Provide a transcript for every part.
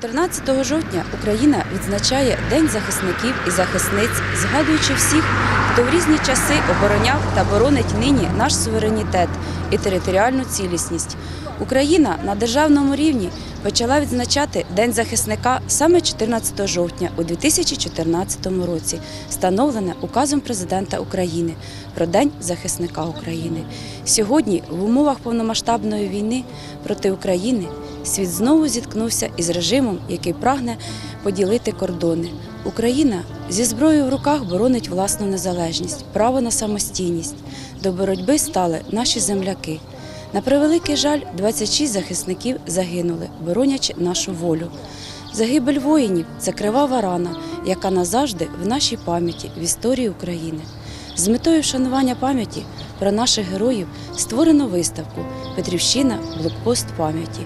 14 жовтня Україна відзначає День захисників і захисниць, згадуючи всіх, хто в різні часи обороняв та боронить нині наш суверенітет і територіальну цілісність. Україна на державному рівні почала відзначати День захисника саме 14 жовтня у 2014 році, встановлене указом президента України про День захисника України. Сьогодні, в умовах повномасштабної війни проти України, світ знову зіткнувся із режимом, який прагне поділити кордони. Україна зі зброєю в руках боронить власну незалежність, право на самостійність. До боротьби стали наші земляки. На превеликий жаль, 26 захисників загинули, боронячи нашу волю. Загибель воїнів це кривава рана, яка назавжди в нашій пам'яті в історії України. З метою вшанування пам'яті про наших героїв створено виставку Петрівщина блокпост пам'яті.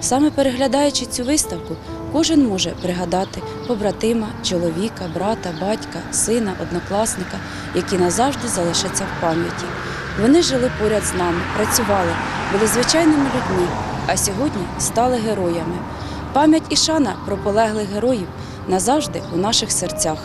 Саме переглядаючи цю виставку, кожен може пригадати побратима, чоловіка, брата, батька, сина, однокласника, які назавжди залишаться в пам'яті. Вони жили поряд з нами, працювали, були звичайними людьми, а сьогодні стали героями. Пам'ять і шана про полеглих героїв назавжди у наших серцях.